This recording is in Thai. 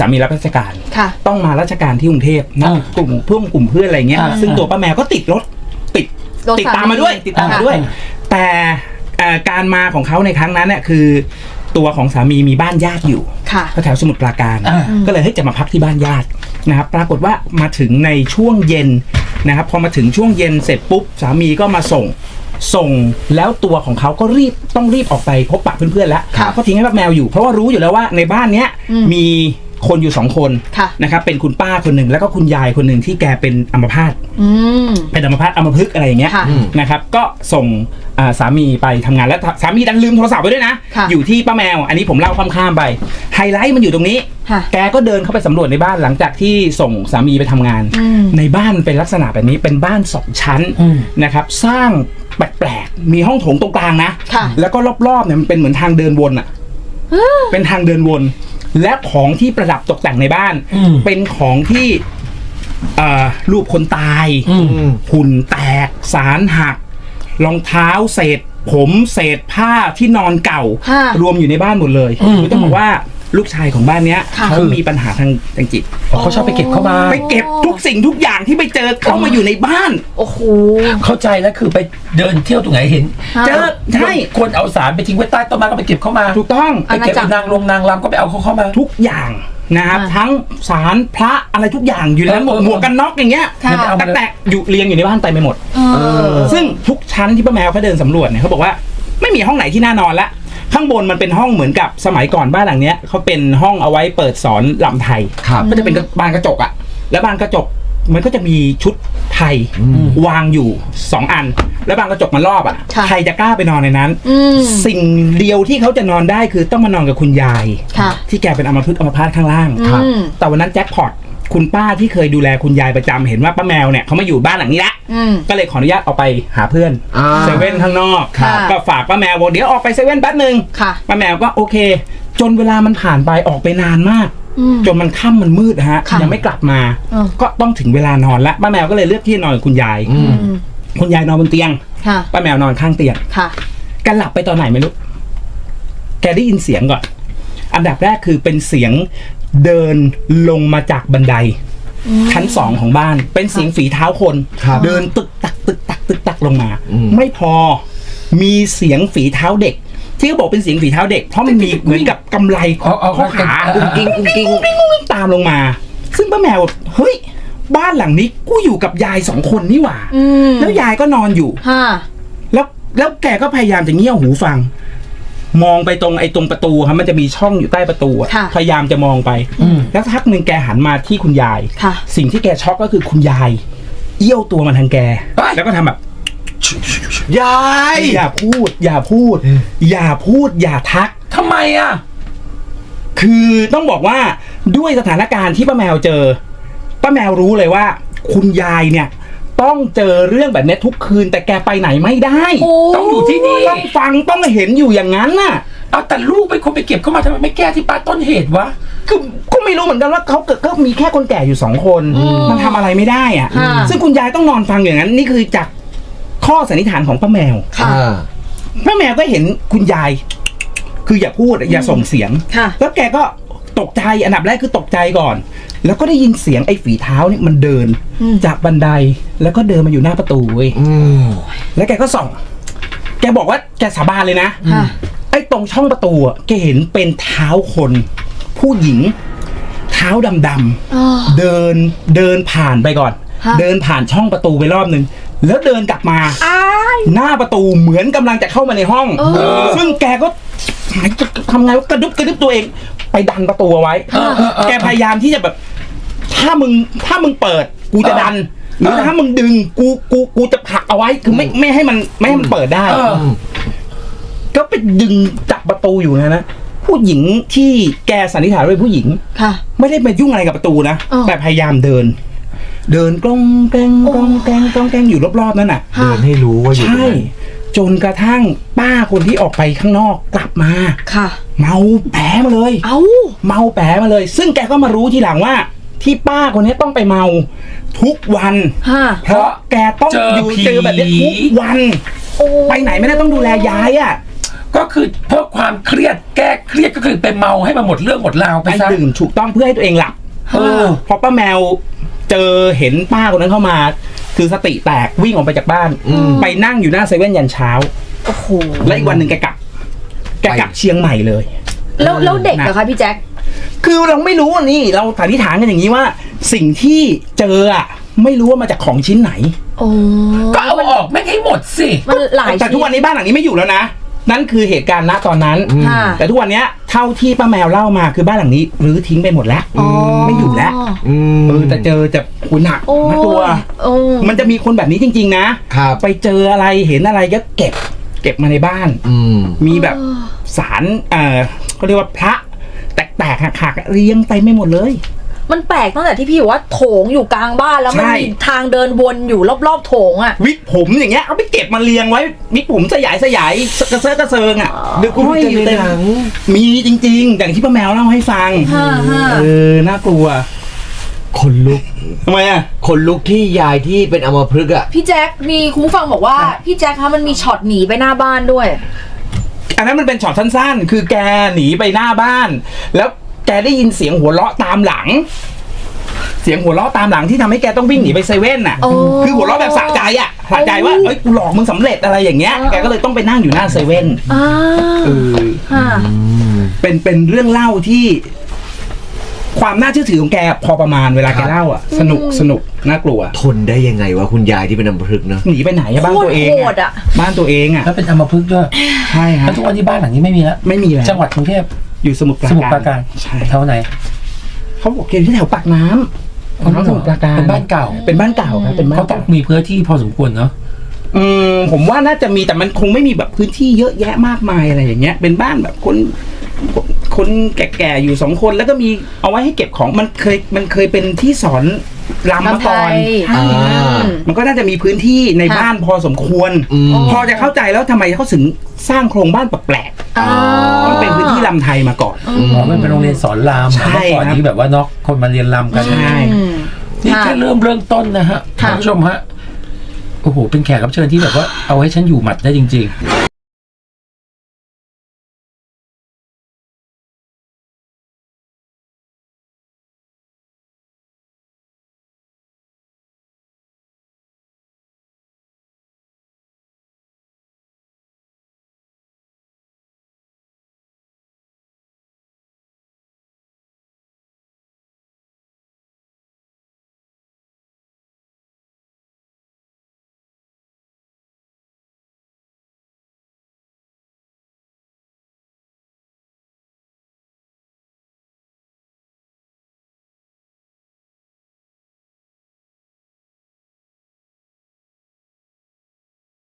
สามีรับราชการ ค่ะ ต้องมาราชการที่กรุงเทพนะอ่ากลุ่มเพื่อนกลุ่มเพื่อนอะไรเงี้ย อ่าซึ่งตัวป้าแมวก็ติดรถติดรถติดตามมาด้วย สามีติดตามมาอ่าด้วยแต่เอ่อการมาของเขาในครั้งนั้นเนี่ยคือ ตัวของสามีมีบ้านญาติอยู่ค่ะ แถวๆสมุทรปราการ อ่า ก็เลยให้ยจะมาพักที่บ้านญาตินะครับปรากฏว่ามาถึงในช่วงเย็นนะครับพอมาถึงช่วงเย็นเสร็จปุ๊บสามีก็มาส่งส่งแล้วตัวของเขาก็รีบต้องรีบออกไปพบปะเพื่อนๆแล้วครับก็ทิ้งให้ป้าแมวอยู่เพราะว่ารู้อยู่แล้วว่าในบ้านเนี้ยอืมมี คนอยู่สองคนค่ะนะครับเป็นคุณป้าคนหนึ่งแล้วก็คุณยายคนหนึ่งที่แกเป็นอัมพาตอืม เป็นอัมพาตอัมพฤกษ์อะไรอย่างเงี้ยค่ะนะครับก็ส่งอ่าสามีไปทำงานแล้วสามีดันลืมโทรศัพท์ไปด้วยนะ ค่ะ อยู่ที่ป้าแมว อันนี้ผมเล่าข้ามๆไปไฮไลท์มันอยู่ตรงนี้ ค่ะ แกก็เดินเข้าไปสำรวจในบ้านหลังจากที่ส่งสามีไปทำงาน อืม ในบ้านมันเป็นลักษณะแบบนี้เป็นบ้านสองชั้นอืมนะครับ สร้างแปลกๆมีห้องโถงตรงกลางนะ ค่ะแล้วก็รอบๆเนี่ยมันเป็นเหมือนทางเดินวนอะเป็นทางเดินวน และของที่ประดับตกแต่งในบ้าน อืม เป็นของที่เอ่อรูปคนตาย อืม หุ่นแตก สารหัก รองเท้าเศษ ผมเศษผ้าที่นอนเก่า ค่ะ รวมอยู่ในบ้านหมดเลยอืม คือต้องบอกว่า ลูกชายของบ้านเนี้ยค่ะเขามีปัญหาทางทางจิต อ๋อเขาชอบไปเก็บเข้ามา ไปเก็บทุกสิ่งทุกอย่างที่ไปเจอเข้ามาอยู่ในบ้าน โอ้โห เข้าใจแล้วคือไปเดินเที่ยวตรงไหนเห็นค่ะเจอใช่ คนเอาสารไปทิ้งไว้ใต้ต้นไม้ก็ไปเก็บเข้ามาถูกต้องไปเก็บอาณาจักร นางลงนางรำก็ไปเอาเขาเข้ามา ทุกอย่างนะครับอ่าทั้งสารพระอะไรทุกอย่างอยู่ในนั้นหมดเออเออหมวกกันน็อกอย่างเงี้ยค่ะแต่แต่อยู่เรียงอยู่ในบ้านเต็มไปหมด เออ ซึ่งทุกชั้นที่ป้าแมวเขาเดินสำรวจเนี่ยเขาบอกว่า ไม่มีห้องไหนที่น่านอนละ ข้างบนมันเป็นห้องเหมือนกับสมัยก่อนบ้านหลังเนี้ยเขาเป็นห้องเอาไว้เปิดสอนลำไทย ครับ ก็จะเป็นบานกระจกอะแล้วบานกระจกมันก็จะมีชุดไทย วางอยู่สองอัน แล้วบานกระจกมันรอบอะค่ะใครจะกล้าไปนอนในนั้น อืมสิ่งเดียวที่เขาจะนอนได้คือต้องมานอนกับคุณยาย ค่ะที่แกเป็นอัมพฤกษ์อัมพาตข้างล่างครับแต่วันนั้นแจ็คพอต คุณป้าที่เคยดูแลคุณยายประจำเห็นว่าป้าแมวเนี่ยเขามาอยู่บ้านหลังนี้ละ อืม ก็เลยขออนุญาตออกไปหาเพื่อนอ่าเซเว่นข้างนอกค่ะก็ฝากป้าแมวบอกเดี๋ยวออกไปเซเว่นแป๊บหนึ่งค่ะ ป้าแมวก็โอเค จนเวลามันผ่านไปออกไปนานมาก อืม จนมันค่ำมันมืดนะฮะค่ะยังไม่กลับมาอืมก็ต้องถึงเวลานอนแล้วป้าแมวก็เลยเลือกที่จะนอนกับคุณยายอืมอืม คุณยายนอนบนเตียง ค่ะ ป้าแมวนอนข้างเตียง ค่ะ แกหลับไปตอนไหนไม่รู้ แกได้ยินเสียงก่อน อันดับแรกคือเป็นเสียง เดินลงมาจากบันได ชั้นสองของบ้าน เป็นเสียงฝีเท้าคน ครับเดินตึกตักตึกตักตึกตักลงมา อืม ไม่พอมีเสียงฝีเท้าเด็ก ที่เขาบอกเป็นเสียงฝีเท้าเด็ก เพราะมันมีเหมือนกับกำไรเอาเอาข้อขาเอากุ้งกิ้งกุ้งกิ้งกุ้งกิ้งกุ้งกิ้งตามลงมา ซึ่งป้าแมวเฮ้ย บ้านหลังนี้กูอยู่กับยายสองคนนี่หว่า อืมแล้วยายก็นอนอยู่ค่ะแล้วแล้วแกก็พยายามจะเงี่ยวหูฟัง มองไปตรงไอ้ตรงประตูครับมันจะมีช่องอยู่ใต้ประตูอะค่ะพยายามจะมองไปอืมแล้วทักหนึ่งแกหันมาที่คุณยาย ค่ะ สิ่งที่แกช็อกก็คือคุณยาย เอี้ยวตัวมาทางแก เฮ้ย แล้วก็ทำแบบ ยายอย่าพูด อย่าพูด อย่าพูดอย่าทัก ทำไมอะ คือต้องบอกว่าด้วยสถานการณ์ที่ป้าแมวเจอป้าแมวรู้เลยว่า คุณยายเนี่ย ต้องเจอเรื่องแบบนี้ทุกคืน แต่แกไปไหนไม่ได้โอ้ต้องอยู่ที่นี่ต้องฟังต้องเห็นอยู่อย่างนั้นน่ะเอาแต่ลูกเป็นคนไปเก็บเข้ามาทำไมไม่แก้ที่ปลายต้นเหตุวะคือก็ไม่รู้เหมือนกันว่าเขาเกิดก็มีแค่คนแก่อยู่สองคน มันทำอะไรไม่ได้อะค่ะ ซึ่งคุณยายต้องนอนฟังอย่างนั้น นี่คือจากข้อสันนิษฐานของป้าแมวค่ะอ่าป้าแมวก็เห็นคุณยาย คืออย่าพูดอย่าส่งเสียงค่ะแล้วแกก็ ตกใจอันดับแรกคือตกใจก่อน แล้วก็ได้ยินเสียงไอ้ฝีเท้าเนี่ยมันเดินอืมจากบันไดแล้วก็เดินมาอยู่หน้าประตูเว้ยอืมแล้วแกก็ส่อง แกบอกว่าแกสาบานเลยนะค่ะไอ้ตรงช่องประตูอะแกเห็นเป็นเท้าคน ผู้หญิง เท้าดำอ๋อๆเดินเดินผ่านไปก่อนฮะเดินผ่านช่องประตูไปรอบหนึ่งแล้วเดินกลับมาอ้ายหน้าประตูเหมือนกำลังจะเข้ามาในห้องเออซึ่งแกก็หายจะทำไงวะกระดุบกระดุบตัวเอง ไปดันประตูเอาไว้ เออเออเออ แกพยายามที่จะแบบ ถ้ามึงถ้ามึงเปิด กูจะดันหรือเออถ้ามึงดึงกูกูกูจะผลักเอาไว้คือไม่ไม่ให้มันไม่ให้มันเปิดได้ เออ ก็ไปดึงจับประตูอยู่นะนะผู้หญิงที่แกสันนิษฐานว่าเป็นผู้หญิง ค่ะ ไม่ได้มายุ่งอะไรกับประตูนะเออแต่พยายามเดิน เดินกล้องแกล้งกล้องแกล้งกล้องแกล้งอยู่รอบๆนั่นน่ะ เดินให้รู้ว่าอยู่ตรงใช่นั้น จนกระทั่งป้าคนที่ออกไปข้างนอกกลับมา ค่ะ เมาแผลมาเลย เอ้า เมาแผลมาเลย ซึ่งแกก็มารู้ทีหลังว่า ที่ป้าคนนี้ต้องไปเมาทุกวันค่ะเพราะแกต้องเจออยู่ผี เจอแบบนี้ทุกวัน โอ้ ไปไหนไม่ได้ต้องดูแลยายอะก็คือเพื่อความเครียดแก้เครียดก็คือไปเมาให้มันหมดเรื่องหมดราวไปไปซะดื่มถูกต้องเพื่อให้ตัวเองหลับ เออ พอป้าแมวเจอเห็นป้าคนนั้นเข้ามา คือสติแตกวิ่งออกไปจากบ้าน ไปนั่งอยู่หน้าเซเว่นยันเช้า โอ้โห และอีกวันหนึ่งแกกลับ แกกลับเชียงใหม่เลย แล้วแล้วเด็กเหรอคะพี่แจ็ค คือเราไม่รู้นี่ เราสันนิษฐานกันอย่างนี้ว่า สิ่งที่เจออะไม่รู้ว่ามาจากของชิ้นไหนโอ้ก็เอาออกไม่งให้หมดสิ มันหลายแต่ทุกวันนี้บ้านหลังนี้ไม่อยู่แล้วนะ นั่นคือเหตุการณ์ณตอนนั้น ค่ะ แต่ทุกวันเนี้ยเท่าที่ป้าแมวเล่ามาคือบ้านหลังนี้รื้อทิ้งไปหมดแล้วอ๋อไม่อยู่แล้ว อืมเออแต่เจอจะคุณหนักโอ้นะตัว โอ้ มันจะมีคนแบบนี้จริง ๆ นะ ครับไปเจออะไรเห็นอะไรก็เก็บ เก็บมาในบ้าน อืม มีแบบสารเอ่อเขาเรียกว่าพระ แตกๆหักๆเรียงไปไม่หมดเลย มันแปลกตั้งแต่ที่พี่บอกว่าโถงอยู่กลางบ้านแล้วมันใช่ มีทางเดินวนอยู่รอบๆโถงอะ วิกผมอย่างเงี้ยเอาไปเก็บมาเรียงไว้วิกผมสยายสยายกระเซาะกระเซิงอะนึกว่ามันจะในเต็มหนัง มีจริงๆอย่างที่ป้าแมวเล่าให้ฟังฮ่าฮ่าเออน่ากลัวคนลุก ทำไมอะ คนลุกที่ยายที่เป็นอัมพฤกษ์อะ พี่แจ็คมีคุณผู้ฟังบอกว่าพี่แจ็คคะมันมีช็อตหนีไปหน้าบ้านด้วย อันนั้นมันเป็นช็อตสั้นๆ คือแกหนีไปหน้าบ้าน แล้ว แกได้ยินเสียงหัวเราะตามหลัง เสียงหัวเราะตามหลังที่ทำให้แกต้องวิ่งหนีไปเซเว่นน่ะ โอ้ คือหัวเราะแบบสะใจอะสะใจว่าโอ้เอ้ยกูหลอกมึงสำเร็จอะไรอย่างเงี้ยเออแกก็เลยต้องไปนั่งอยู่หน้าเซเว่นอ่าเออ ค่ะ เป็นเป็นเรื่องเล่าที่ความน่าเชื่อถือของแกพอประมาณเวลาแกครับเล่าอะ สนุกสนุกน่ากลัว ทนได้ยังไงวะคุณยายที่เป็นอัมพฤกษ์เนอะหนีไปไหนอะบ้านตัวเองโคตรโหดอะ บ้านตัวเองอะแล้วเป็นอัมพฤกษ์ด้วยใช่ครัแล้บวทุกวันนี้บ้านหลังนี้ไม่มีแล้วไม่มีแล้วจังหวัดกรุงเทพ อยู่สมุทรปราสมุทรปราการการใช่แถวไหนเขาบอกแกอยู่ที่แถวปากน้ำของสมุทรปราการเป็นบ้านเก่าเป็นบ้านเก่าครับเป็นบ้านเขาต้องเก่ามีพื้นที่พอสมควรเนาะอืมผมว่าน่าจะมีแต่มันคงไม่มีแบบพื้นที่เยอะแยะมากมายอะไรอย่างเงี้ย เป็นบ้านแบบคนคนคนแก่ๆอยู่สองคนแล้วก็มีเอาไว้ให้เก็บของมันเคยมันเคยเป็นที่สอน รำมาก่อนรำไทยใช่อ่า มันก็น่าจะมีพื้นที่ในค่ะบ้านพอสมควร อืม พอจะเข้าใจแล้วทำไมเขาถึงสร้างโครงบ้านแปลกอ่าๆมันเป็นพื้นที่ลำไทยมาก่อนอือ๋อมันเป็นโรงเรียนสอนรามใช่เมื่อก่อนครับ นี้แบบว่าเนาะคนมาเรียนรำกัน ใช่อืมนี่ค่ะแค่เริ่มเริ่มต้นนะฮะค่ะ ท่านผู้ชมฮะ โอ้โห เป็นแขกรับเชิญที่แบบว่าเอาให้ฉันอยู่หมัดได้จริง ๆ